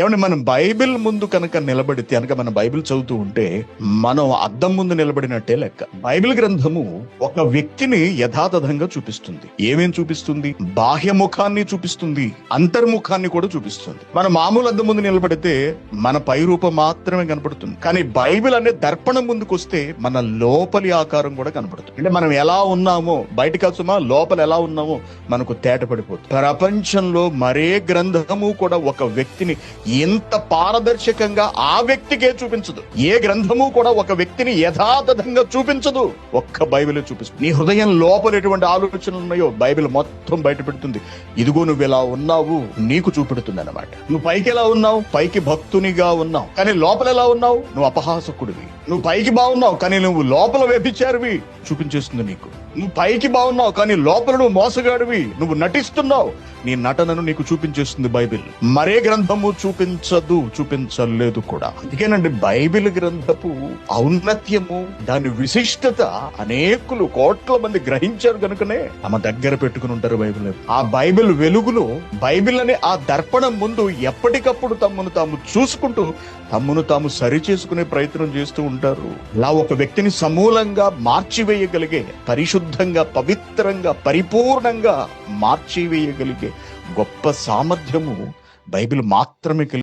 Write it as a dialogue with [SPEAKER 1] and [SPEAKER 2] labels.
[SPEAKER 1] ఏమంటే మనం బైబిల్ ముందు కనుక నిలబడితే కనుక మన బైబిల్ చదువుతూ ఉంటే మనం అద్దం ముందు నిలబడినట్టే లెక్క. బైబిల్ గ్రంథము ఒక వ్యక్తిని యథాతథంగా చూపిస్తుంది. ఏమేం చూపిస్తుంది? బాహ్య ముఖాన్ని చూపిస్తుంది. అంతర్ముఖాన్ని కూడా చూపిస్తుంది. మన మామూలు అద్దం ముందు నిలబడితే మన పై రూపం మాత్రమే కనపడుతుంది. కానీ బైబిల్ అనే దర్పణం ముందుకు వస్తే మన లోపలి ఆకారం కూడా కనపడుతుంది. అంటే మనం ఎలా ఉన్నామో బయటకు వచ్చుమా లోపల ఎలా ఉన్నామో మనకు తేట పడిపోతుంది ప్రపంచంలో మరే గ్రంథము కూడా ఒక వ్యక్తిని ఎంత పారదర్శకంగా ఆ వ్యక్తికే చూపించదు. ఏ గ్రంథము కూడా ఒక వ్యక్తిని యథాతథంగా చూపించదు. ఒక్క బైబిల్ చూపిస్తుంది. నీ హృదయం లోపల ఎటువంటి ఆలోచనలు ఉన్నాయో బైబిల్ మొత్తం బయట పెడుతుంది ఇదిగో నువ్వు ఎలా ఉన్నావు నీకు చూపెడుతుంది అనమాట నువ్వు పైకి ఎలా ఉన్నావు? పైకి భక్తునిగా ఉన్నావు. కానీ లోపల ఎలా ఉన్నావు? నువ్వు అపహాసకుడివి. నువ్వు పైకి బాగున్నావు కానీ నువ్వు లోపల వ్యభిచారివి. చూపించేస్తుంది నీకు. నువ్వు పైకి బాగున్నావు కానీ లోపల నువ్వు మోసగాడివి. నువ్వు నటిస్తున్నావు. నీ నటనను నీకు చూపించేస్తుంది బైబిల్. మరే గ్రంథము చూపించదు చూపించలేదు కూడా. అందుకేనండి బైబిల్ గ్రంథపు ఔన్నత్యము దాని విశిష్టత అనేకులు కోట్ల మంది గ్రహించారు కనుకనే తమ దగ్గర పెట్టుకుని ఉంటారు బైబిల్. ఆ బైబిల్ వెలుగులో బైబిల్ అనే ఆ దర్పణం ముందు ఎప్పటికప్పుడు తమ్మును తాము చూసుకుంటూ తమ్మును తాము సరి చేసుకునే ప్రయత్నం చేస్తూ ఉంటారు. అలా ఒక వ్యక్తిని సమూలంగా మార్చివేయగలిగే పరిశుద్ధంగా పవిత్రంగా పరిపూర్ణంగా మార్చివేయగలిగే గొప్ప సామర్థ్యము బైబిల్ మాత్రమే కలిగి